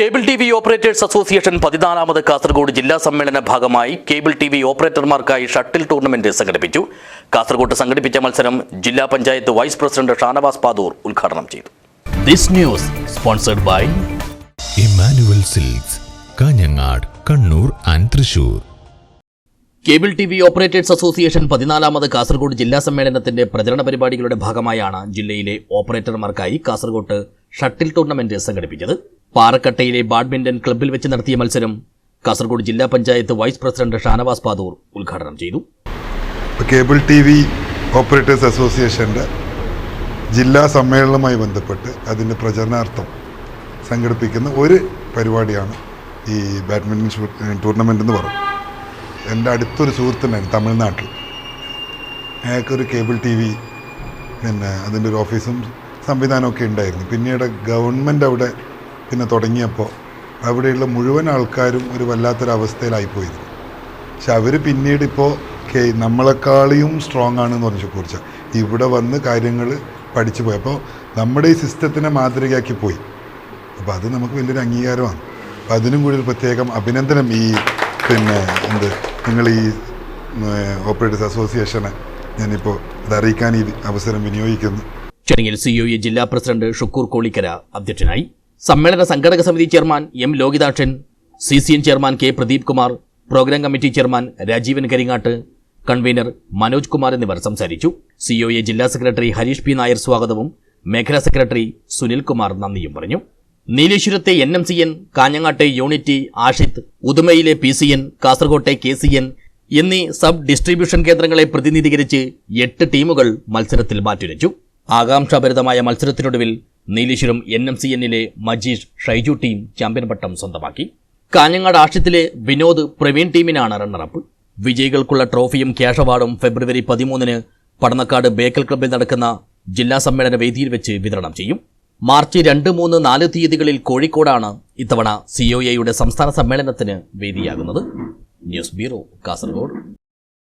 Cable T V operators association പതിനാലാമത് Kasaragod ജില്ലാ സമ്മേളന ഭാഗമായി കേബിൾ ടി വി ഓപ്പറേറ്റർമാർക്കായി ഷട്ടിൽ ടൂർണമെന്റ് സംഘടിപ്പിച്ചു. കാസർഗോഡ് സംഘടിപ്പിച്ച മത്സരം ജില്ലാ പഞ്ചായത്ത് വൈസ് പ്രസിഡന്റ് ഷാനവാസ് പാദൂർ ഉദ്ഘാടനം ചെയ്തു. This news sponsored by Emmanuel Silks Kanhangad Kannur and Thrissur. Cable T V operators association പതിനാലാമത് Kasaragod ജില്ലാ സമ്മേളനത്തിന്റെ പ്രചരണ പരിപാടികളുടെ ഭാഗമായാണ് ജില്ലയിലെ ഓപ്പറേറ്റർമാർക്കായി കാസർഗോഡ് ഷട്ടിൽ ടൂർണമെന്റ് സംഘടിപ്പിച്ചത്. പാറക്കട്ടയിലെ ബാഡ്മിന്റൺ ക്ലബ്ബിൽ വെച്ച് നടത്തിയ മത്സരം കാസർഗോഡ് ജില്ലാ പഞ്ചായത്ത് വൈസ് പ്രസിഡന്റ് ഷാനവാസ് പാദൂർ ഉദ്ഘാടനം ചെയ്തു. കേബിൾ ടി വി ഓപ്പറേറ്റേഴ്സ് അസോസിയേഷന്റെ ജില്ലാ സമ്മേളനവുമായി ബന്ധപ്പെട്ട് അതിന്റെ പ്രചരണാർത്ഥം സംഘടിപ്പിക്കുന്ന ഒരു പരിപാടിയാണ് ഈ ബാഡ്മിന്റൺ ടൂർണമെന്റ് എന്ന് പറയും എന്റെ അടുത്തൊരു സുഹൃത്തുണ്ടായിരുന്നു തമിഴ്നാട്ടിൽ. അയാൾക്കൊരു കേബിൾ ടി വി പിന്നെ അതിന്റെ ഒരു ഓഫീസും സംവിധാനമൊക്കെ ഉണ്ടായിരുന്നു. പിന്നീട് ഗവൺമെന്റ് അവിടെ പിന്നെ തുടങ്ങിയപ്പോൾ അവിടെയുള്ള മുഴുവൻ ആൾക്കാരും ഒരു വല്ലാത്തൊരവസ്ഥയിലായിപ്പോയിരുന്നു. പക്ഷെ അവർ പിന്നീട് ഇപ്പോൾ കെ നമ്മളെക്കാളിയും സ്ട്രോങ് ആണെന്ന് പറഞ്ഞു കുറിച്ച ഇവിടെ വന്ന് കാര്യങ്ങൾ പഠിച്ചു പോയി. അപ്പോൾ നമ്മുടെ ഈ സിസ്റ്റത്തിനെ മാതൃകയാക്കി പോയി. അപ്പോൾ അത് നമുക്ക് വലിയൊരു അംഗീകാരമാണ്. അപ്പോൾ അതിനും കൂടി ഒരു പ്രത്യേകം അഭിനന്ദനം ഈ പിന്നെ എന്ത് നിങ്ങൾ ഈ ഓപ്പറേറ്റേഴ്സ് അസോസിയേഷനെ ഞാനിപ്പോൾ അത് അറിയിക്കാൻ ഈ അവസരം വിനിയോഗിക്കുന്നു. ചടങ്ങിൽ സിഒഇ ജില്ലാ പ്രസിഡന്റ് ഷുക്കൂർ കോളിക്കര അധ്യക്ഷനായി സമ്മേളന സംഘടക സമിതി chairman M Lokithakshan C C N chairman K Pradeep Kumar programme committee chairman Rajeevan Karingattu convenor Manoj Kumar എന്നിവർ സംസാരിച്ചു. സിഒഎ ജില്ലാ സെക്രട്ടറി ഹരീഷ് പി നായർ സ്വാഗതവും മേഖലാ സെക്രട്ടറി സുനിൽ കുമാർ നന്ദിയും പറഞ്ഞു. നീലേശ്വരത്തെ എൻ എം സി എൻ കാഞ്ഞങ്ങാട്ടെ യൂണിറ്റി ആഷിത് ഉദുമയിലെ പി സി എൻ കാസർകോട്ടെ കെ സി എൻ എന്നീ സബ് ഡിസ്ട്രിബ്യൂഷൻ കേന്ദ്രങ്ങളെ പ്രതിനിധീകരിച്ച് എട്ട് ടീമുകൾ മത്സരത്തിൽ മാറ്റുരച്ചു. ആകാംക്ഷാഭരിതമായ മത്സരത്തിനൊടുവിൽ നീലേശ്വരം എൻ എം സി എന്നിലെ മജീഷ് ഷൈജു ടീം ചാമ്പ്യൻ പട്ടം സ്വന്തമാക്കി. കാഞ്ഞങ്ങാട് ആഷ്യത്തിലെ വിനോദ് പ്രവീൺ ടീമിനാണ് റണ്ണറപ്പ് വിജയികൾക്കുള്ള ട്രോഫിയും ക്യാഷ് അവാർഡും ഫെബ്രുവരി പതിമൂന്നിന് പടന്നക്കാട് ബേക്കൽ ക്ലബ്ബിൽ നടക്കുന്ന ജില്ലാ സമ്മേളന വേദിയിൽ വെച്ച് വിതരണം ചെയ്യും. മാർച്ച് രണ്ട് മൂന്ന് നാല് തീയതികളിൽ കോഴിക്കോടാണ് ഇത്തവണ സിഒഎയുടെ സംസ്ഥാന സമ്മേളനത്തിന് വേദിയാകുന്നത്. News bureau Kasaragod.